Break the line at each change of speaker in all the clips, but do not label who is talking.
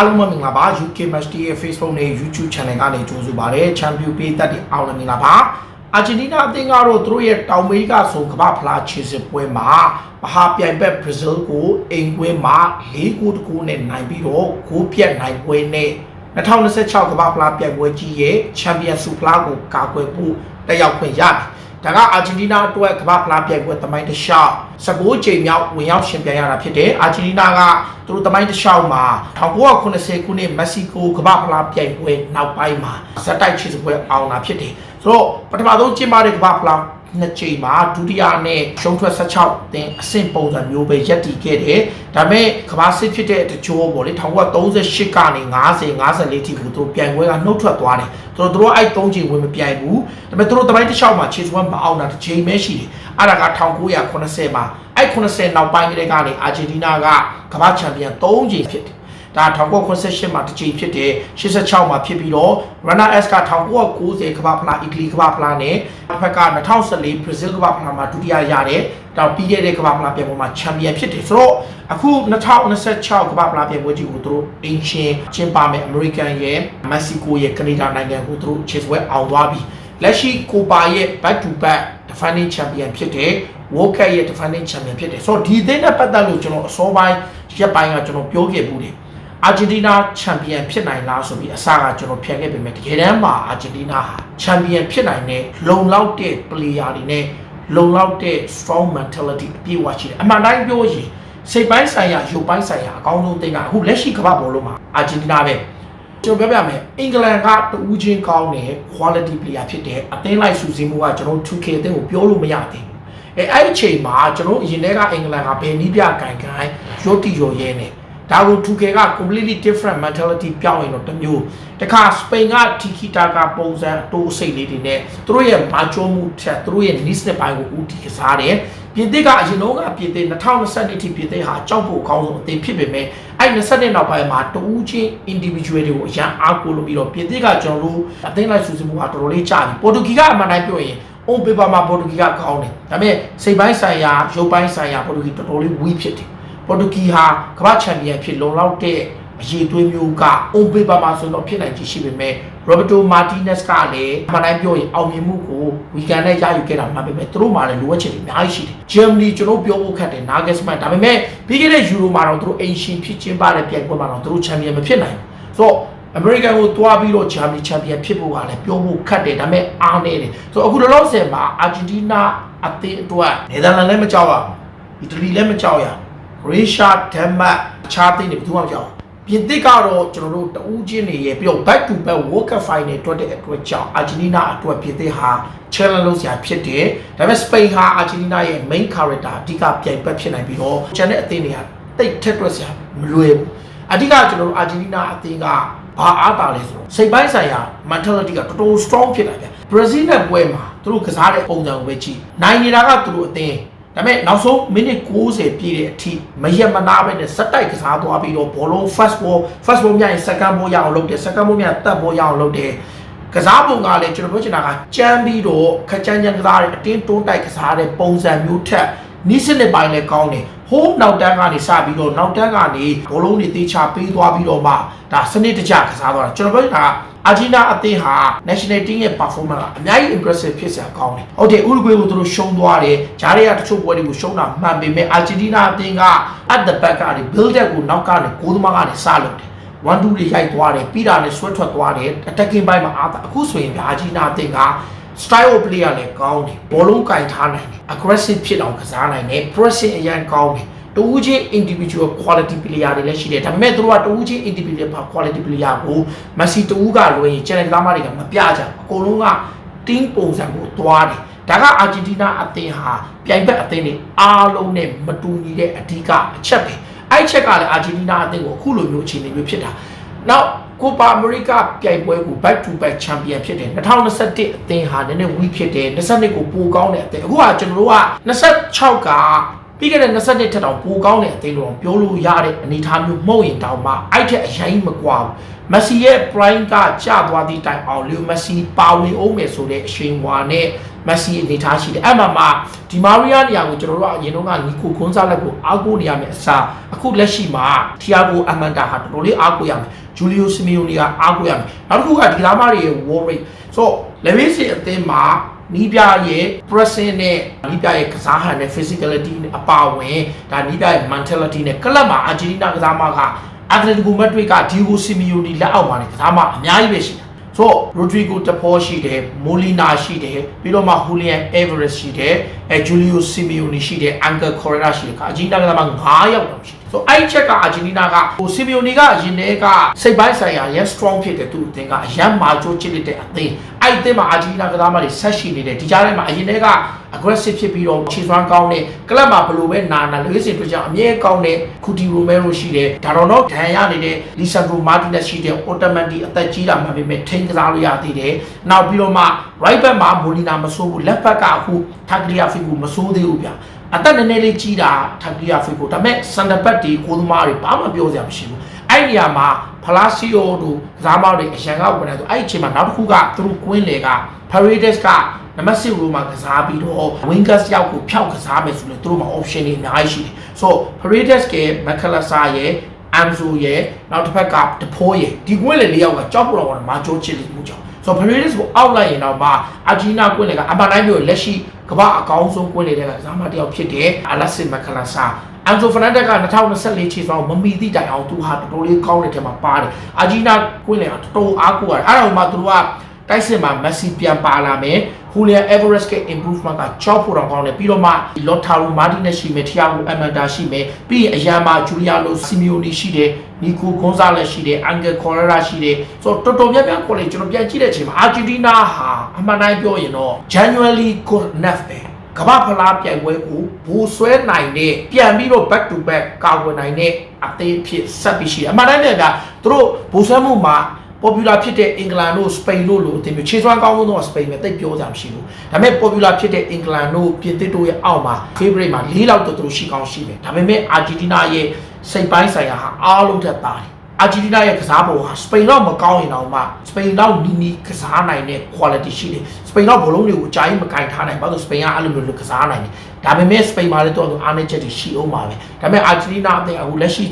အားလုံးပဲမင်္ဂလာပါ UK Match Day ရဲ့ Facebook နဲ့ YouTube Channel ကနေကြိုဆိုပါရစေချန်ပီယံပေးသက်တဲ့အောင်လည်းမင်္ဂလာပါအာဂျင်တီးနားအသင်းကတော့သူတို့ရဲ့တောင်အမေရိကဆိုကမ္ဘာဖလားခြေစစ်ပွဲမှာမဟာပြိုင်ဘက်ဘရာဇီးကိုအိမ်ကွင်းမှာ၄ဂိုးတကူနဲ့နိုင်ပြီးတော့ဂိုးပြတ်နိုင်ပွဲနဲ့2026ကမ္ဘာဖလားပြိုင်ပွဲကြီးရဲ့ချန်ပီယံဆုဖလားကိုကာကွယ်ဖို့တက်ရောက်ခွင့်ရတယ်ဒါကအာဂျင်တီးနားအတွက်ကမ္ဘာဖလားပြိုင်ပွဲသမိုင်းတစ်လျှောက် 19ချိန်မြောက်ဝင်ရောက်ရှင်ပြိုင်ရတာဖြစ်တယ်အာဂျင်တီးနားကသူတို့သမိုင်းတစ်လျှောက်မှာ1980ခုနှစ်မက္ဆီကိုကမ္ဘာဖလားပြိုင်ပွဲနောက်ပိုင်းမှာဇက်တိုက်ချစ်စပွဲအောင်တာဖြစ်တယ်ဆိုတော့ပထမဆုံးကျင်းပတဲ့ကမ္ဘာဖလား နှစ်ချိန်မှာဒုတိယနဲ့ရှုံးထွက်16တင်အဆင့်ပုံစံမျိုးပဲရပ်တည်ခဲ့တယ်ဒါပေမဲ့ကမ္ဘာစစ်ဖြစ်တဲ့တချို့ပေါ့လေ1938ကနေ50 54ထိကိုသူတို့ပြိုင်ပွဲကနှုတ်ထွက်သွားတယ်သူတို့သူတို့အဲ့3ချိန်ဝင်မပြိုင်ဘူးဒါပေမဲ့သူတို့တပိုင်းတစ်လျှောက်မှာခြေစွမ်းမအောင်တာတစ်ချိန်ပဲရှိတယ်အဲ့ဒါက1980မှာအဲ့80နောက်ပိုင်းကလေးကနေအာဂျင်တီးနားကကမ္ဘာချန်ပီယံ3ချိန်ဖြစ်တယ် ဒါ1988မှာတစ်ချိန်ဖြစ်တယ်86မှာဖြစ်ပြီးတော့ Runner S က1990ကမ္ဘာဖလားအီတလီကမ္ဘာဖလားနဲ့တစ်ဖက်က2014ဘရာဇီးကမ္ဘာဖလားမှာဒုတိယရတယ်ဒါပြီးခဲ့တဲ့ကမ္ဘာဖလားပြိုင်ပွဲမှာချန်ပီယံဖြစ်တယ်ဆိုတော့အခု2026ကမ္ဘာဖလားပြိုင်ပွဲကြီးကိုသူတို့အင်ရှင်ကျင်းပမယ်အမေရိကန်ရဲ့မက္ဆီကိုရဲ့ကနေဒါနိုင်ငံကိုသူတို့ခြေစွဲအောင်သွားပြီလက်ရှိကိုပါရဲ့ back to back defending champion ဖြစ်တဲ့ World Cup ရဲ့ defending champion ဖြစ်တယ်ဆိုတော့ဒီအသင်းနဲ့ပတ်သက်လို့ကျွန်တော်အစောပိုင်းရက်ပိုင်းကကျွန်တော်ပြောခဲ့ဘူးတယ် အာဂျင်တီးနားချန်ပီယံဖြစ်နိုင်လားဆိုပြီးအစကကျွန်တော်ဖျက်ခဲ့ပေမဲ့တကယ်တမ်းမှာအာဂျင်တီးနားဟာချန်ပီယံဖြစ်နိုင်တဲ့လုံလောက်တဲ့ player တွေနဲ့လုံလောက်တဲ့ strong mentality အပြည့်အဝရှိတယ်အမှန်တိုင်းပြောရင်စိတ်ပိုင်းဆိုင်ရာရုပ်ပိုင်းဆိုင်ရာအကောင်းဆုံးသင်တာအခုလက်ရှိကမ္ဘာဘောလုံးမှာအာဂျင်တီးနားပဲကျွန်တော်ပြောပြမယ်အင်္ဂလန်ကတူးချင်းကောင်းတဲ့ quality player ဖြစ်တယ်အသင်းလိုက်စုစည်းမှုကကျွန်တော် 2K အသင်းကိုပြောလို့မရသေးဘူးအဲအဲ့ဒီအချိန်မှာကျွန်တော်အရင်တည်းကအင်္ဂလန်ကဘယ်နည်းပြကင်ကိုင်းရုတ်တီရော်ရဲနေ ဒါကို 2K က completely different mentality ပြောင်းရင်တော့တစ်မျိုးတခါစပိန်က tiki taka ပုံစံအတိုးအစိတ်လေးတွေနဲ့သူတို့ရဲ့မာချိုမှုထက်သူတို့ရဲ့ niche နဲ့ပိုင်းကိုဦးတည်ကစားတယ်ပြင်သစ်ကအရင်တော့ကပြင်သစ်2020ထိပြင်သစ်ဟာကြောက်ဖို့အကောင်းဆုံးအသင်းဖြစ်ပေမဲ့အဲ့20နောက်ပိုင်းမှာတူးချင်း individual တွေကိုအရန်အားကိုးလို့ပြီးတော့ပြင်သစ်ကကျွန်တော်တို့အသင်းလိုက်စုစည်းမှုကတော်တော်လေးကြာပြီပေါ်တူဂီကအမှန်တိုင်းပြောရင် on paper မှာပေါ်တူဂီကကောင်းတယ်ဒါပေမဲ့စိတ်ပိုင်းဆိုင်ရာရုပ်ပိုင်းဆိုင်ရာပေါ်တူဂီတော်တော်လေး weak ဖြစ်တယ် ပေါ်တူဂီဟာကမ္ဘာချန်ပီယံဖြစ်လုံလောက်တဲ့အရေးသွေးမျိုးက on paper မှာဆိုတော့ဖြစ်နိုင်ချေရှိပေမဲ့ Roberto Martinez ကလည်းအမှန်တိုင်းပြောရင်အောင်မြင်မှုကိုဝီကန်နဲ့ရယူခဲ့တာမှန်ပေမဲ့သူတို့မှလည်းလိုအပ်ချက်တွေအများကြီးရှိတယ်။ Germany ကျွန်တော်ပြောဖို့ခက်တယ် Nagelsmann ဒါပေမဲ့ပြီးခဲ့တဲ့ Euro မှာတော့သူတို့အိမ်ရှင်ဖြစ်ချင်းပါတဲ့ပြိုင်ပွဲမှာတော့သူတို့ချန်ပီယံမဖြစ်နိုင်ဘူး။ဆိုတော့ American ကိုတွားပြီးတော့ Germany champion ဖြစ်ဖို့ကလည်းပြောဖို့ခက်တယ်ဒါပေမဲ့အားနေတယ်ဆိုတော့အခုလောလောဆယ်မှာ Argentina အသင်းအတွက် Netherlands လည်းမကြောက်ရဘူး။ Italy လည်းမကြောက်ရဘူး။ Croatia Denmark အခြားအသင်းတွေဘယ်သူမှမကြောက်ဘူး။ပြင်သစ်ကတော့ကျွန်တော်တို့တဦးချင်းနေရဲ့ပြီးတော့ back to back World Cup final အတွက်တဲ့အတွက်ကြောင့် Argentina အတွက်ပြင်သစ်ဟာ challenge လုပ်စရာဖြစ်တယ်ဒါပေမဲ့ Spain ဟာ Argentina ရဲ့ main character အဓိကပြိုင်ဘက်ဖြစ်နိုင်ပြီးတော့ကျန်တဲ့အသင်းတွေကတိတ်ထက်တွက်စရာမလွယ်ဘူးအဓိကကျွန်တော်တို့ Argentina အသင်းကဘာအားတာလဲဆိုတော့စိတ်ပိုင်းဆိုင်ရာ mentality ကတော်တော် strong ဖြစ်တာဗျ Brazil နဲ့ပွဲမှာသူတို့ကစားတဲ့ပုံစံကိုပဲကြည့်နိုင်နေတာကသူတို့အသင်း ဒါပေမဲ့နောက်ဆုံးမိနစ်60ပြည့်တဲ့အထိမရက်မနာပဲနဲ့စက်တိုက်ကစားသွားပြီးတော့ဘောလုံး first ball first ball မြရင် second ball ရအောင်လုပ်တယ် second ball မြရင် third ball ရအောင်လုပ်တယ်ကစားပုံကလည်းကျွန်တော်ပြောချင်တာကကြမ်းပြီးတော့ခက်ကြမ်းကြမ်းကစားတဲ့အတင်းတွန်းတိုက်ကစားတဲ့ပုံစံမျိုးထက်နီးစနစ်ပိုင်းလည်းကောင်းတယ်ဟိုးနောက်တန်းကနေစပြီးတော့နောက်တန်းကနေဘောလုံးတွေတေးချပေးသွားပြီးတော့မှဒါစနစ်တကျကစားသွားတာကျွန်တော်ပြောချင်တာက အာဂျီနာအသင်းဟာ national team ရဲ့ performance ကအများကြီး impressive ဖြစ်စရာကောင်းတယ်။ဟုတ်တယ်ဥရုဂွေကိုသူတို့ရှုံးသွားတယ်။ဂျားတွေကတချို့ပွဲတွေကိုရှုံးတာမှန်ပေမဲ့အာဂျင်တီးနာအသင်းက at the back ကနေ build up ကိုနောက်ကနေကိုးသမားကနေစလုပ်တယ်။1 2တွေရိုက်သွားတယ်ပြီးတာနဲ့ဆွဲထွက်သွားတယ် attacking ဘိုင်းမှာအားအခုဆိုရင်အာဂျီနာအသင်းက style of player လည်းကောင်းတယ်ဘောလုံးကင်ထားနိုင်တယ် aggressive ဖြစ်အောင်ကစားနိုင်တယ် pressing အရင်ကောင်းတယ် တူးချင်း individual quality player တွေလည်းရှိတယ်ဒါပေမဲ့သူတို့ကတူးချင်း individual quality player ကိုမက်ဆီတူးကလွှဲရင် channel ကမားတွေကမပြကြဘူးအကုန်လုံးက team ပုံစံကိုသွားတယ်ဒါကအာဂျင်တီးနာအသင်းဟာပြိုင်ဘက်အသင်းတွေအားလုံးနဲ့မတူညီတဲ့အဓိကအချက်ပဲအဲ့ချက်ကလည်းအာဂျင်တီးနာအသင်းကိုအခုလိုမျိုးအခြေအနေမျိုးဖြစ်တာနောက်ကိုပါအမေရိကပြိုင်ပွဲကို back to back champion ဖြစ်တယ်2021အသင်းဟာနည်းနည်း weak ဖြစ်တယ်22ကိုပိုကောင်းတဲ့အသင်းအခုကကျွန်တော်တို့က26က ပြီးခဲ့တဲ့22ထက်တောင်ပိုကောင်းတဲ့အသင်းလို့ပြောလို့ရတဲ့အနေအထားမျိုးမဟုတ်ရင်တောင်မှအဲ့ထက်အရင်မကွာဘူးမက်ဆီရဲ့ prime ကကျသွားသည့်တိုင်အောင်လီယိုမက်ဆီပါဝင်အောင်မယ်ဆိုတဲ့အချိန်ဝါနဲ့မက်ဆီအနေထားရှိတယ်အဲ့မှာမှဒီမာရီယာနေရာကိုကျွန်တော်တို့ကအရင်တော့ကနီကိုခွန်ဆာလက်ကိုအားကိုးနေရမယ်အစားအခုလက်ရှိမှာတီယာဂိုအမန်တာဟာတော်တော်လေးအားကိုးရမယ်ဂျူလီယိုစီမီယိုနီကအားကိုးရမယ်နောက်တစ်ခုကဒီလာမတွေရဲ့ war rate ဆိုလေဗီစီအသင်းမှာ နီးပြရဲ့ pressing နဲ့နီးပြရဲ့ကစားဟန်နဲ့ physicality နဲ့အပါအဝင်ဒါနီးပြရဲ့ mentality နဲ့ကလပ်မှာအာဂျင်တီးနားကစားမကအက်တလက်တီကိုမက်ဒရစ်ကဒီဂိုစီမီယိုနီလက်အောက်မှာနေကစားမအများကြီးပဲရှိတယ်ဆိုရိုဒရီဂိုတဖောရှိတယ်မိုလီနာရှိတယ်ပြီးတော့မှဟူလီယန်အေဗရက်ရှိတယ်အဲဂျူလီယိုစီမီယိုနီရှိတယ်အန်ကယ်ခေါ်ရာရှိတယ်အာဂျင်တီးနားကစားမ9ယောက်တော့ရှိတယ် ဆိုအဲ့ချက်ကအာဂျင်တီးနားကဟိုစီမီယိုနီကအရင်တည်းကစိတ်ပိုင်းဆိုင်ရာရန် strong ဖြစ်တဲ့သူ့အသင်းကအရန်မာချိုးချစ်တဲ့အသင်းအဲ့အသင်းမှာအာဂျင်တီးနားကစားမတွေဆက်ရှိနေတယ်ဒီကြားထဲမှာအရင်တည်းက aggressive ဖြစ်ပြီးတော့ခြေစွမ်းကောင်းတဲ့ကလပ်မှာဘယ်လိုပဲနာနာလွေးစင်တွေ့ကြအမြဲကောင်းတဲ့ကူတီရိုမဲရိုရှိတယ်ဒါတော့တော့ဒဏ်ရနေတဲ့လီဆန်ဒရိုမာတီနက်ရှိတဲ့အော်တမန်တီအသက်ကြီးလာမှပဲမဲ့ထိန်းကစားလို့ရသေးတယ်နောက်ပြီးတော့မှ right back မှာမိုလီနာမဆိုးဘူး left back ကအခုတက်ဂလီယာဖီကိုမဆိုးသေးဘူးဗျာ အသက်နည်းနည်းလေးကြီးတာတက်ဂလီယာဖီကိုဒါပေမဲ့စန်ဒဘတ်တီကိုသမားတွေဘာမှပြောစရာမရှိဘူးအဲ့ဒီနေရာမှာဖလာစီယိုတို့ကစားမောက်တွေအရန်ကဝင်နေဆိုအဲ့ဒီအချိန်မှာနောက်တစ်ခုကသူတို့ကွင်းလေက Paredes ကနံပါတ်6ရိုမှာကစားပြီးတော့ wingers ရောက်ကိုဖျောက်ကစားမယ်ဆိုလို့သူတို့မှာ option တွေအများကြီးရှိတယ်ဆို Paredes က McAllister ရဲ့ Anzo ရဲ့နောက်တစ်ဖက်ကတဖိုးရဲ့ဒီကွင်းလေလေးယောက်ကကြောက်ဖို့တော့မာချိုးချစ်လိမ့်မှုကြောင့် ဆို Paredes ကိုအောက်လိုက်ရင်တော့မှအာဂျီနာကွင်းလေကအမှန်တိုင်းပြောလက်ရှိကမ္ဘာအကောင်းဆုံးကွင်းလေတဲ့ကစားမတယောက်ဖြစ်တဲ့ Alexis McAllister အန်ဆိုဖရန်ဒက်က2024ခြေဆောင်မမီသည့်တိုင်အောင်သူဟာတော်တော်လေးကောင်းတဲ့ထဲမှာပါတယ်အာဂျီနာကွင်းလေကတော်တော်အားကိုရတယ်အဲ့ဒါမှသူတို့ကတိုက်စစ်မှာမက်ဆီပြန်ပါလာမယ် ဟူလီယန် Everest က improvement ကကြောက်ဖို့တော့ကောင်းတယ်ပြီးတော့မှ Lautaro Martinez ရှိမယ် Thiago Almada ရှိမယ်ပြီးရင်အရန်မှာ Giuliano Simeone ရှိတယ် Nico Gonzalez ရှိတယ် Angel Correa ရှိတယ်ဆိုတော့တော်တော်များများခေါ်လေကျွန်တော်ပြန်ကြည့်တဲ့အချိန်မှာ Argentina ဟာအမှန်တိုင်းပြောရင်တော့ January Cornef ပဲကမ္ဘာဖလားပြိုင်ပွဲကိုဘူဆွဲနိုင်တဲ့ပြန်ပြီးတော့ back to back ကာဝယ်နိုင်တဲ့အသေးဖြစ်ဆက်ပြီးရှိတယ်အမှန်တိုင်းလည်းဗျာသူတို့ဘူဆွဲမှုမှာ popular ဖြစ်တဲ့အင်္ဂလန်တို့စပိန်တို့လိုအသင်းမျိုးခြေစွမ်းကောင်းဆုံးတော့စပိန်ပဲတိတ်ပြောကြမှာမရှိဘူးဒါပေမဲ့ popular ဖြစ်တဲ့အင်္ဂလန်တို့ပြင်သစ်တို့ရဲ့အောက်မှာ favorite မှာ၄လောက်တော်တော်ရှိကောင်းရှိတယ်ဒါပေမဲ့အာဂျင်တီးနားရဲ့စိတ်ပိုင်းဆိုင်ရာဟာအားလုံးထက်သားတယ်အာဂျင်တီးနားရဲ့ကစားပုံဟာစပိန်တော့မကောင်းရင်တော့မှစပိန်တော့နီးနီးကစားနိုင်တဲ့ quality ရှိတယ်စပိန်တော့ဘောလုံးတွေကိုအကြိုင်းမကင်ထားနိုင်ဘာလို့စပိန်ကအဲ့လိုမျိုးကစားနိုင်တယ် ဒါပေမဲ့စပိန်မှာလည်းတော့အားနည်းချက်တွေရှိအောင်ပါပဲဒါပေမဲ့အာဂျင်တီးနားအသင်းအခုလက်ရှိက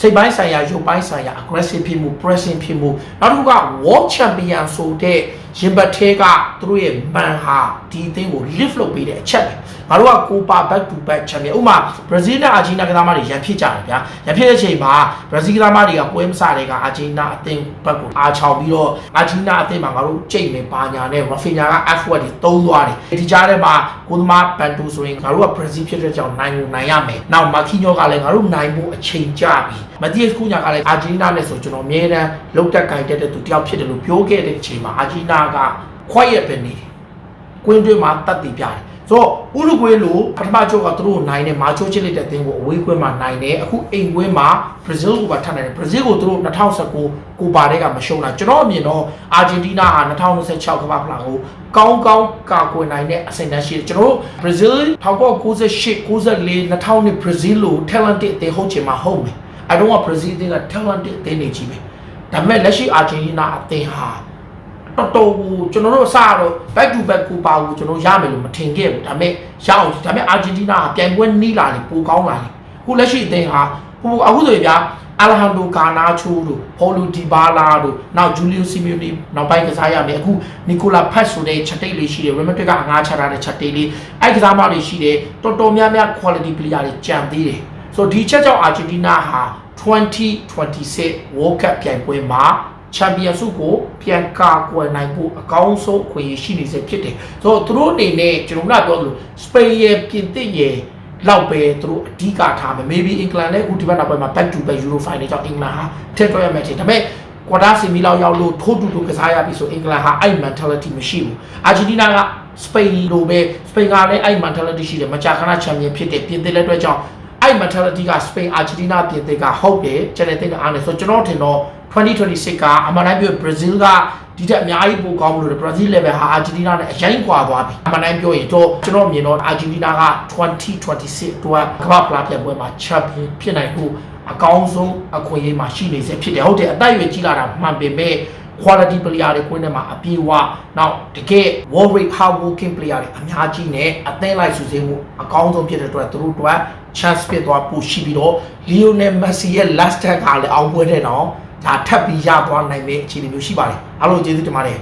စိတ်ပိုင်းဆိုင်ရာရုပ်ပိုင်းဆိုင်ရာ aggressive ဖြစ်မှု pressing ဖြစ်မှုနောက်တစ်ခုက world champion ဆိုတဲ့ရင်ဘတ်သေးကသူတို့ရဲ့မန်ဟာဒီအသင်းကို lift လုပ်ပေးတဲ့အချက်ပဲငါတို့ကကိုပါ back to back champion ဥပမာ Brazil နဲ့ Argentina ကစားမတွေရန်ဖြစ်ကြတယ်ဗျာရန်ဖြစ်တဲ့အချိန်မှာ Brazil ကစားမတွေကပွဲမစတဲ့က Argentina အသင်းဘက်ကိုအားချောင်ပြီးတော့ Argentina အသင်းမှာငါတို့ကြိတ်မယ်ပါညာနဲ့ Rafinha က F1 တွေတုံးသွားတယ်ဒီကြားထဲမှာ ကိုသမား Bantu ဆိုရင်ငါတို့က Brazil ဖြစ်တဲ့ကြောင့်နိုင်ကိုနိုင်ရမယ်နောက် Marquinhos ကလည်းငါတို့နိုင်ဖို့အချိန်ကြပြီမတိစကူညာကလည်း Argentina နဲ့ဆိုကျွန်တော်အမြဲတမ်းလုတ်တက်ကြိုက်တဲ့သူတယောက်ဖြစ်တယ်လို့ပြောခဲ့တဲ့အချိန်မှာ Argentina က quiet ပဲနေတယ်ကွင်းတွင်းမှာတတ်တည်ပြတယ်ဆိုတော့ ဥရုကွေးလိုပထမချုပ်ကသူတို့နိုင်တယ်မာချိုးချစ်လိုက်တဲ့အသင်းကိုအဝေးကွင်းမှာနိုင်တယ်အခုအိမ်ကွင်းမှာဘရာဇီးကိုပါထပ်နိုင်တယ်ဘရာဇီးကိုသူတို့2019ကိုပါတဲ့ကမရှုံးတာကျွန်တော်အမြင်တော့အာဂျင်တီးနားဟာ2026ကမ္ဘာဖလားကိုကောင်းကောင်းကာကွယ်နိုင်တဲ့အဆင့်တန်းရှိတယ်ကျွန်တော်တို့ဘရာဇီး1998 94 2000နဲ့ဘရာဇီးလို talented အသင်းဟုတ်ချင်မှာဟုတ်မယ်အဲတော့ဘရာဇီးအသင်းက talented အသင်းနေကြီးပဲဒါပေမဲ့လက်ရှိအာဂျင်တီးနားအသင်းဟာ တော်တော်ကိုကျွန်တော်တို့အစတော့ back to back ကိုပါကိုကျွန်တော်ရမယ်လို့မထင်ခဲ့ဘူးဒါပေမဲ့ရအောင်ဒါပေမဲ့အာဂျင်တီးနားကပြိုင်ပွဲနီးလာတယ်ပိုကောင်းလာတယ်အခုလက်ရှိအသင်းဟာဟိုအခုဆိုရင်ဗျာအလဟန်ဒိုကာနာချိုတို့ဖော်လူဒီဘာလာတို့နောက်ဂျူလီယိုစီမီယိုနီနောက်ပိုင်းကစားရမယ်အခုနီကိုလာဖတ်ဆိုတဲ့ချက်တိတ်လေးရှိတယ်ရီမက်တစ်ကအငားချထားတဲ့ချက်တိတ်လေးအဲ့ကစားမတွေရှိတယ်တော်တော်များများ quality player တွေကြံသေးတယ်ဆိုတော့ဒီချက်ကြောင့်အာဂျင်တီးနားဟာ2026 World Cup ပြိုင်ပွဲမှာ ချန်ပီယံဆုကိုပြန်ကာကွယ်နိုင်ဖို့အကောင်းဆုံးအခွင့်အရေးရှိနေစေဖြစ်တယ်။ဆိုတော့သူတို့အနေနဲ့ကျွန်တော်ကပြောသလိုစပိန်ရဲ့ပြင်သစ်ရဲ့လောက်ပဲသူတို့အဓိကထားမယ် maybe အင်္ဂလန်လည်းအခုဒီဘက်နောက်ပိုင်းမှာ back to back Euro final ကြောင့်အင်္ဂလန်ဟာထက်တော့ရမယ်ထင်ဒါပေမဲ့ quarter semi လောက်ရောက်လို့ထိုးတူတူကစားရပြီဆိုအင်္ဂလန်ဟာအဲ့ mentality မရှိဘူးအာဂျင်တီးနားကစပိန်လိုပဲစပိန်ကလည်းအဲ့ mentality ရှိတယ်မကြာခဏချန်ပီယံဖြစ်တယ်ပြင်သစ်လည်းအတွက်ကြောင့်အဲ့ mentality ကစပိန်အာဂျင်တီးနားပြင်သစ်ကဟုတ်တယ်ကျန်တဲ့သင်ကအားနေဆိုကျွန်တော်ထင်တော့ 2026ကအမှန်တိုင်းပြောဘရာဇီးကဒီတက်အများကြီးပိုကောင်းလို့ဘရာဇီး level ဟာအာဂျင်တီးနားနဲ့အရင်ကွာသွားပြီအမှန်တိုင်းပြောရင်တော့ကျွန်တော်မြင်တော့အာဂျင်တီးနားက2026အတွက်ကမ္ဘာ့ဖလားပြိုင်ပွဲမှာ champion ဖြစ်နိုင်ဖို့အကောင်းဆုံးအခွင့်အရေးမှာရှိနေစေဖြစ်တယ်ဟုတ်တယ်အသက်အရွယ်ကြီးလာတာမှန်ပေမဲ့ quality player တွေကိုင်းထဲမှာအပြေဝနောက်တကယ် world rate hard working player တွေအများကြီးနဲ့အသင်းလိုက်စုစည်းမှုအကောင်းဆုံးဖြစ်တဲ့အတွက်သူတို့တို့ chance ဖြစ်သွားပို့ရှိပြီးတော့ Lionel Messi ရဲ့ last tag ကလည်းအောင်ပွဲတဲ့တော့ ဒါထပ်ပြီးရသွားနိုင်တဲ့အခြေအနေမျိုးရှိပါတယ်အားလုံးကျေးဇူးတင်ပါတယ်